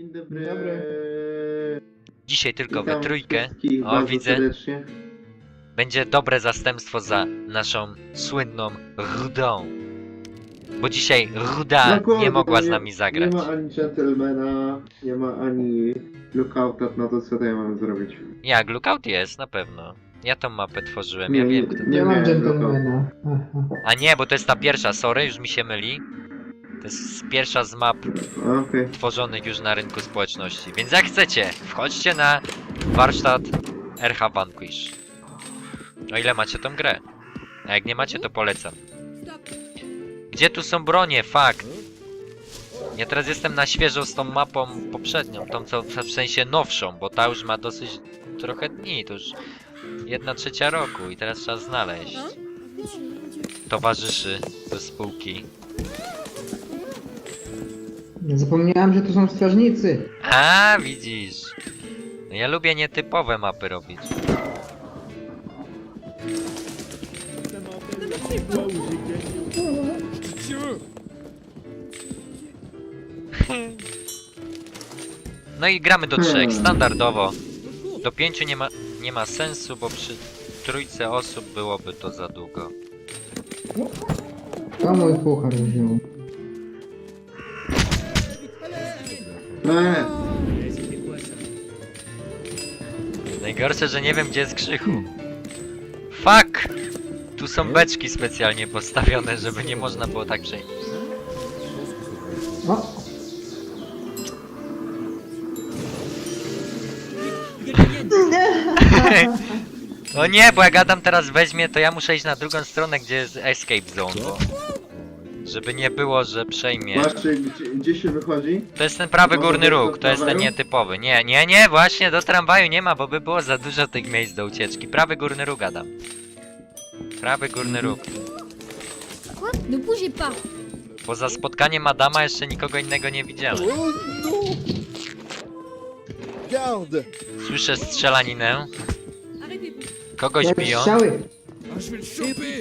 Dzień dobry. Dzień dobry. Dzisiaj tylko we trójkę. wszystkich O, bardzo widzę. serdecznie. Będzie dobre zastępstwo za naszą słynną Rudą. Bo dzisiaj Ruda Dokładnie, nie mogła z nie- nami zagrać. Nie ma ani gentlemana, nie ma ani lookouta, no to co to ja mam zrobić? Jak, Lookout jest, na pewno. Ja tą mapę tworzyłem, Nie, ja wiem kto to. nie Nie mam miałem dżentelmena. Aha. A nie, bo to jest ta pierwsza, sorry, już mi się myli. To jest pierwsza z map Okej. tworzonych już na rynku społeczności. Więc jak chcecie, wchodźcie na warsztat RH Vanquish. O ile macie tą grę. A jak nie macie, to polecam. Gdzie tu są bronie? Fakt. Ja teraz jestem na świeżo z tą mapą poprzednią, tą co w sensie nowszą, bo ta już ma dosyć trochę dni, to już jedna trzecia roku i teraz trzeba znaleźć towarzyszy do spółki. Zapomniałem, że tu są strażnicy. A, widzisz. No ja lubię nietypowe mapy robić. No i gramy do trzech, standardowo. Do pięciu nie ma, nie ma sensu, bo przy trójce osób byłoby to za długo. To mój puchar wziął. Eee, Najgorsze, że nie wiem gdzie jest Krzychu. Fuck! Tu są beczki specjalnie postawione, żeby nie można było tak przejść. O! O nie, bo jak Adam teraz weźmie, to ja muszę iść na drugą stronę, gdzie jest escape zone, bo... Żeby nie było, że przejmie. Patrzcie, gdzie, gdzie się wychodzi? To jest ten prawy Może górny do róg, to jest ten tramwaju? nietypowy. Nie, nie, nie, właśnie do tramwaju nie ma, bo by było za dużo tych miejsc do ucieczki. Prawy górny róg, Adam. Prawy górny róg. Ne bougez pas Poza spotkaniem Adama jeszcze nikogo innego nie widziałem. Garde Słyszę strzelaninę. Kogoś biją. strzały!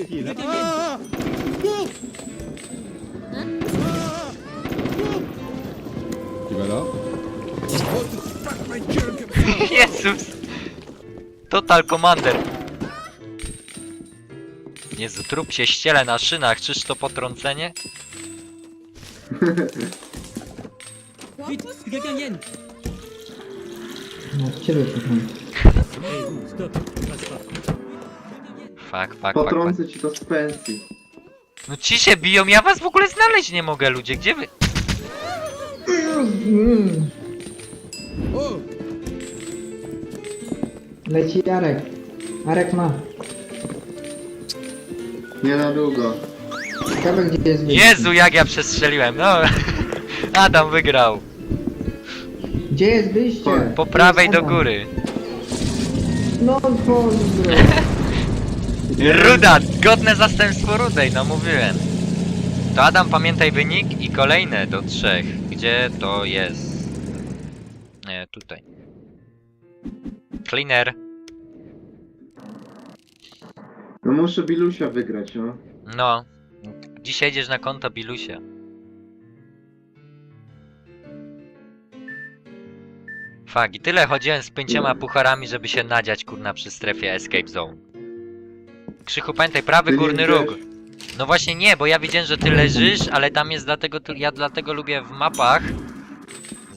Je vais le choper Ah ça Jezus! Total Commander. Jezu, trup się ściele na szynach, czyż to potrącenie? No, ciebie. Fuck, fuck, fuck, fuck. Potrącę ci to z pensji. No ci się biją, ja was w ogóle znaleźć nie mogę, ludzie, gdzie wy? Mm, Oh leci Jarek. Jarek ma. Nie na długo. Ciekawe gdzie jest wyjście. Jezu, jak ja przestrzeliłem, no. Adam wygrał. Gdzie jest wyjście? Po prawej do Adam. góry. No pozdro. Ruda, godne zastępstwo Rudej, no mówiłem. To Adam, pamiętaj wynik i kolejne do trzech. Gdzie to jest? Nie, tutaj. Cleaner. No muszę Bilusia wygrać, no. No. Dzisiaj jedziesz na konto Bilusia. Fak, i tyle chodziłem z pięcioma pucharami, żeby się nadziać kurna przy strefie Escape Zone. Krzychu, pamiętaj, prawy Ty nie górny widziałeś? róg. No właśnie nie, bo ja widziałem, że ty leżysz, ale tam jest dlatego, ty- ja dlatego lubię w mapach.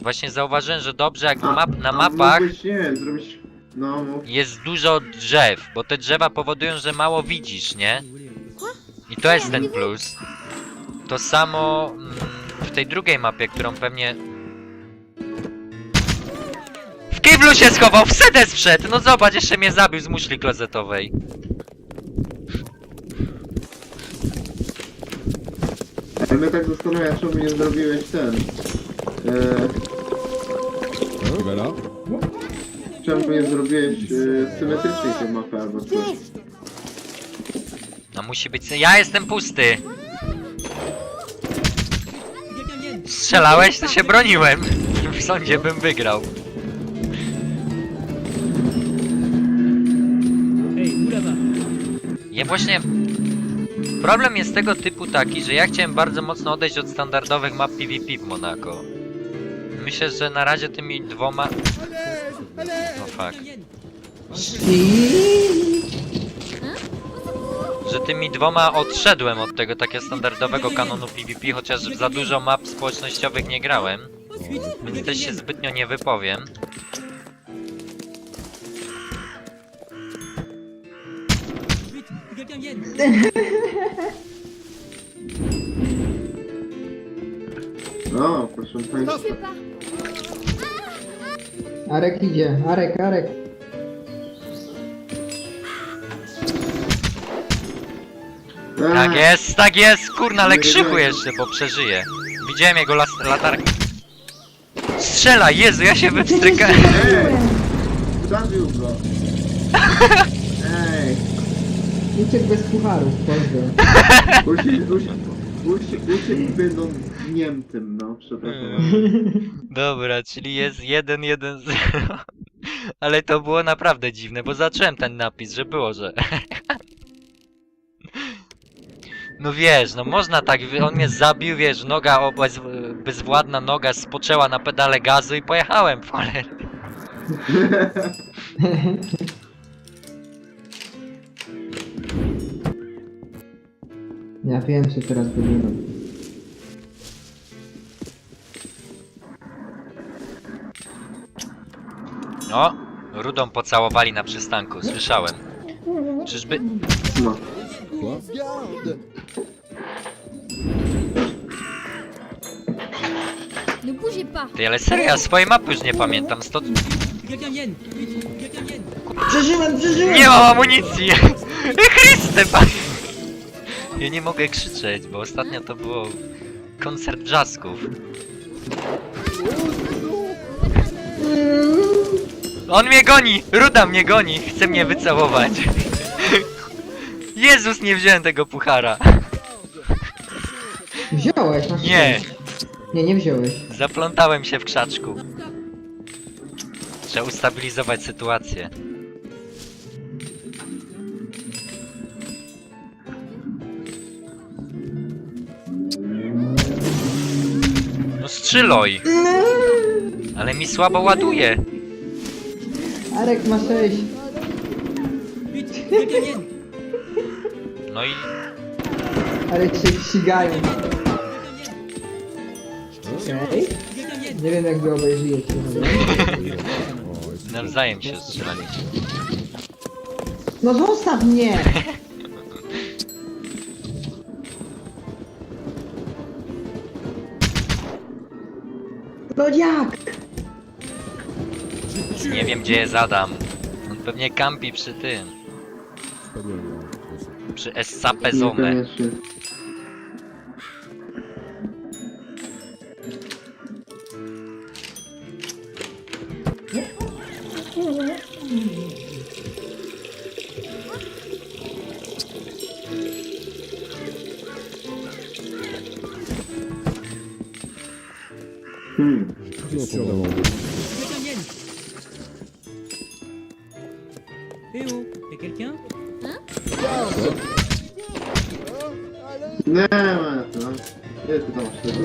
Właśnie zauważyłem, że dobrze jak w map, na a mapach mógłbyś, nie wiem, zrobić... No, mów. jest dużo drzew, bo te drzewa powodują, że mało widzisz, nie? I to jest ten plus. To samo mm, w tej drugiej mapie, którą pewnie... W kiblu się schował, w sedes wszedł! No zobacz, jeszcze mnie zabił z muszli klozetowej. Ale mnie tak zastanawia, czemu nie zrobiłeś ten... Eee, vas là czemu nie zrobiłeś e, symetrycznej tej mapy albo coś. No musi być... Ja jestem pusty! Strzelałeś, to się broniłem. W sądzie bym wygrał. Vous là-bas Ja właśnie... Problem jest tego typu taki, że ja chciałem bardzo mocno odejść od standardowych map PvP w Monako. Myślę, że na razie tymi dwoma... No fuck. Że tymi dwoma odszedłem od tego takiego standardowego kanonu PvP, chociaż za dużo map społecznościowych nie grałem. Więc też się zbytnio nie wypowiem. Vite, que quelqu'un vienne No, proszę Je państwa. sais pas. Arek idzie, Arek, Arek. Tak Eee, jest, tak jest, kurna, ale krzyku jeszcze, bo przeżyje. Widziałem jego las latarkę. Strzela, Jezu, ja się wypstrykałem. Ej! Zabił go! Ej! Uciekł bez pucharów, pozdro. Uciekł, uciekł, uciekł będąc niemtym, no, przepraszam. Dobra, czyli jest 1-1-0. Ale to było naprawdę dziwne, bo zacząłem ten napis, że było, że... No wiesz, no można tak, on mnie zabił, wiesz, noga, o, bez, bezwładna noga spoczęła na pedale gazu i pojechałem w Ja wiem, co teraz będę robił. O, rudą pocałowali na przystanku, słyszałem. Czyżby... No. Ne bougez pas. Ty, ale serio, ja swojej mapy już nie pamiętam, vienne Przeżyłem, przeżyłem! Nie mam amunicji! Chryste, pan! Ja nie mogę krzyczeć, bo ostatnio to było koncert brzasków. On mnie goni! Ruda mnie goni! Chce mnie wycałować. Jezus, nie wziąłem tego puchara. Wziąłeś, masz Nie, szczęście. Nie, nie wziąłeś. zaplątałem się w krzaczku. Trzeba ustabilizować sytuację. Strzeloj! Ale mi słabo ładuje. Arek ma 6. Vite, que quelqu'un vienne No i Arek się ścigają. Okej. Nie wiem, jak wy que- nawzajem się strzelaliśmy. No zostaw mnie! Jak? Nie wiem gdzie jest Adam. On pewnie kampi przy tym. Przy Essapę Zome. Niekoniecznie. Hmm. Que quelqu'un vienne Eh oh Y'a quelqu'un Nie ma to. Nie, ty tam masz tego.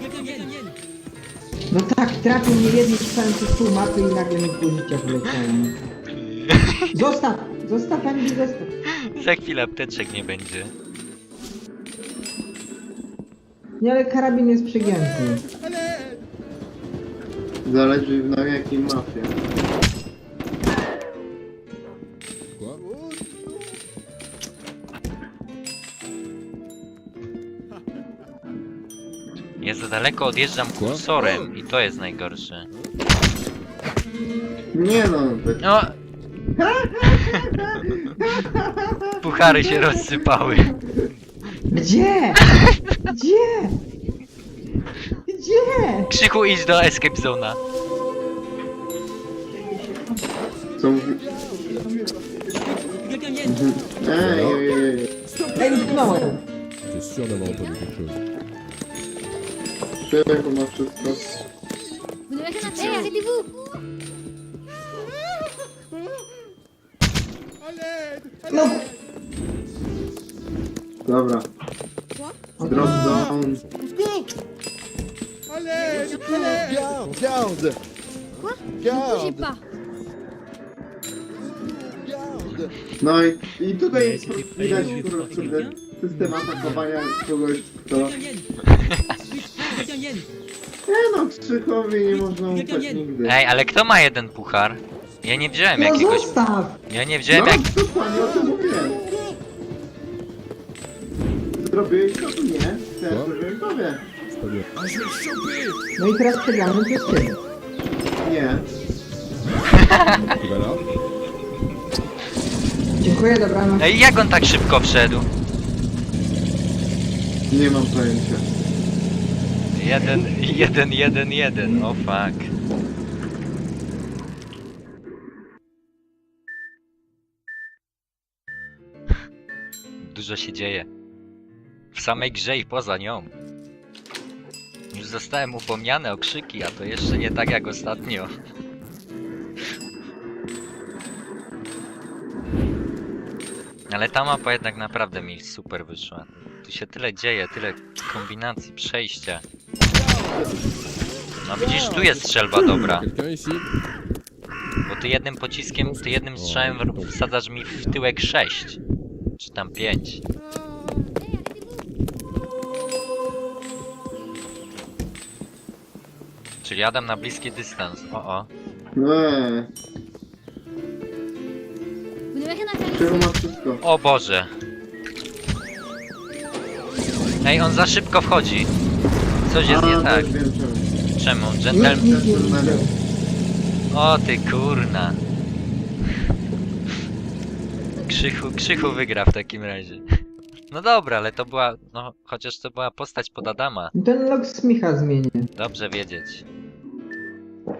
Que quelqu'un vienne No tak, trafił mnie jednym strzałem przez pół mapy i nagle mi pół życia wyleciałem. Zostaw! Zostaw, Andy, zostaw! Za chwilę apteczek nie będzie. Nie, ale karabin jest przegięty. Zależy na jakiej mapie. Ja za daleko odjeżdżam kursorem i to jest najgorsze. Nie no, tak No! Puchary się rozsypały. Gdzie? Gdzie? Gdzie? Krzyku idź do escape zona. co mówi... Ej, ej, ej, ej. Ej, utknąłem! J'étais sûr d'avoir entendu quelque chose. Czego ma wszystko? Vous n'avez rien à faire. arrêtez-vous. No! Dobra. Drop down. À l'aide Garde, garde Quoi Ne bougez Garde, pas. garde No i, i tutaj widać de kurde, system atakowania kogoś, kto... Nie no, Krzychowi nie można ufać nigdy. Ej, ale kto ma jeden puchar? Ja nie wziąłem No jakiegoś... zostaw! Ja nie wziąłem No, jak... dokładnie o tym Zrobiłeś to, czy nie? Teraz Co? zrobiłem tobie. No i teraz przegramy przez ciebie. Nie. Dziękuję, dobranoc. Ej, jak on tak szybko wszedł? Nie mam pojęcia. Jeden, jeden, jeden, jeden. O fuck. Dużo się dzieje. W samej grze i poza nią. Już zostałem upomniany o krzyki, a to jeszcze nie tak jak ostatnio. Ale ta mapa jednak naprawdę mi super wyszła. Tu się tyle dzieje, tyle kombinacji, przejścia. No widzisz, tu jest strzelba dobra. Bo ty jednym pociskiem, ty jednym strzałem wsadzasz mi w tyłek 6. Czy tam 5. Czyli jadam na bliski dystans. O o. Eee, ici. ma wszystko. O Boże. Ej, on za szybko wchodzi. Coś jest nie tak. wiem czemu. Czemu? Nikt Gentle... nic nie widział. O ty kurna. Krzychu, Krzychu wygra w takim razie. No dobra, ale to była, no chociaż to była postać pod Adama. Ten log smicha zmienię. Dobrze wiedzieć.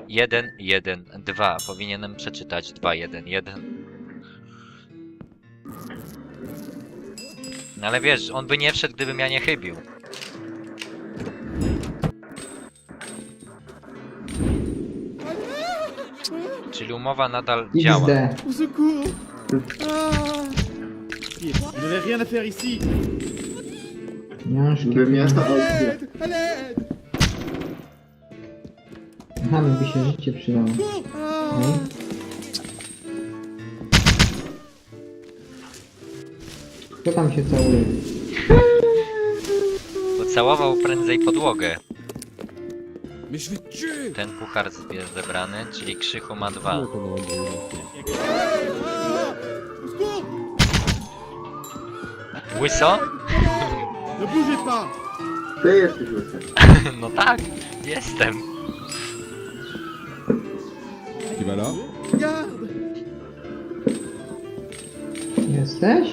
1, 1, 2. Powinienem przeczytać 2, 1, 1. No ale wiesz, on by nie wszedł, gdybym ja nie chybił. Czyli umowa nadal działa. XD. Au secours Ah Vous n'avez rien à faire ici Książki. Wymiata À opcja. L'aide À l'aide Aha, mi by się życie przydało. No. Kto tam się całuje? Pocałował prędzej podłogę. Ten puchar zbie- zebrany, czyli Krzychu ma dwa. secours Łyso? Ty jesteś łysy. No tak, jestem. Qui va là Garde Jesteś?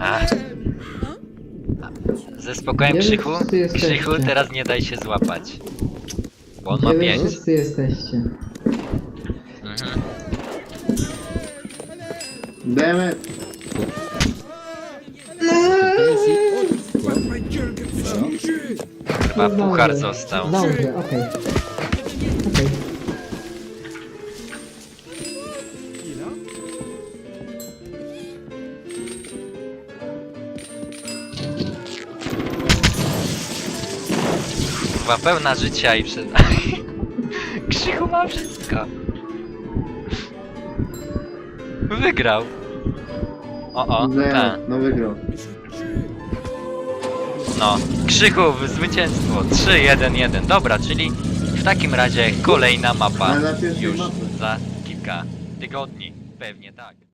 A. Ze spokojem Gdzie wy Krzychu? wszyscy jesteście? Krzychu, teraz nie daj się złapać. Bo on ma Gdzie wy pięć. wszyscy jesteście? Mhm. Demet. Chyba No puchar został. Dobrze, okej. Okej. Chyba pełna życia i przed... Krzychu ma wszystko. Wygrał. O, o, tak. Demet, no wygrał. No, Krzychu, zwycięstwo. 3-1-1. Dobra, czyli w takim razie kolejna mapa już za kilka tygodni. Pewnie tak.